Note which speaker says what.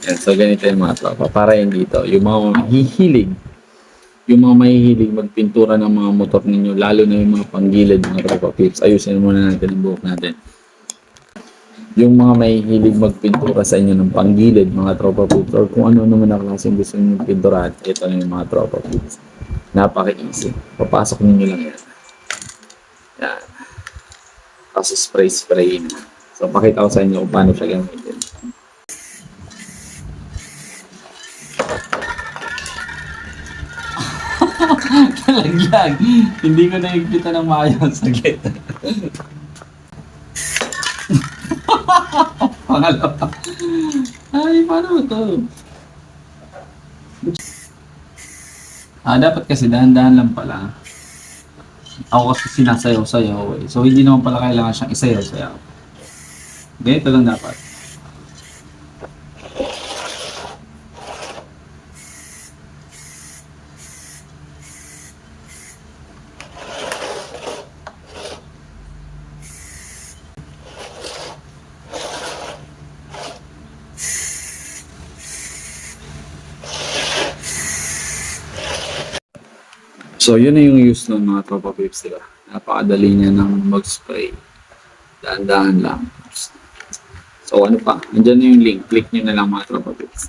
Speaker 1: Yan, so ganito yung mga tropa. Para yan dito, yung mga mahihilig, yung mga mahihilig magpintura ng mga motor ninyo, lalo na yung mga panggilid, mga tropa pips, ayusin muna natin ang buhok natin. Yung mga mahihilig magpintura sa inyo ng panggilid, mga tropa pips, or kung ano naman ang klaseng gusto nyo pinturahan, ito na yung mga tropa pips. Napaka-easy. Papasok ninyo lang yan. Yan. Tapos spray-spray na. So, pakita ko sa inyo kung paano siya gamitin. Talaglag. Hindi ko naigpitan ng maayos sa gate. Pangalawa. Ay, paano to? Ah, dapat kasi dahan-dahan lang pala. Ako kasi sinasayaw-sayaw eh. So, hindi naman pala kailangan siyang isayaw-sayaw. Ganito lang dapat. So, yun na yung use ng mga tropa pips, diba? Napakadali niya ng mag-spray. Dahan-dahan lang. So, ano pa? Nandiyan na yung link. Click nyo na lang mga tropa pips.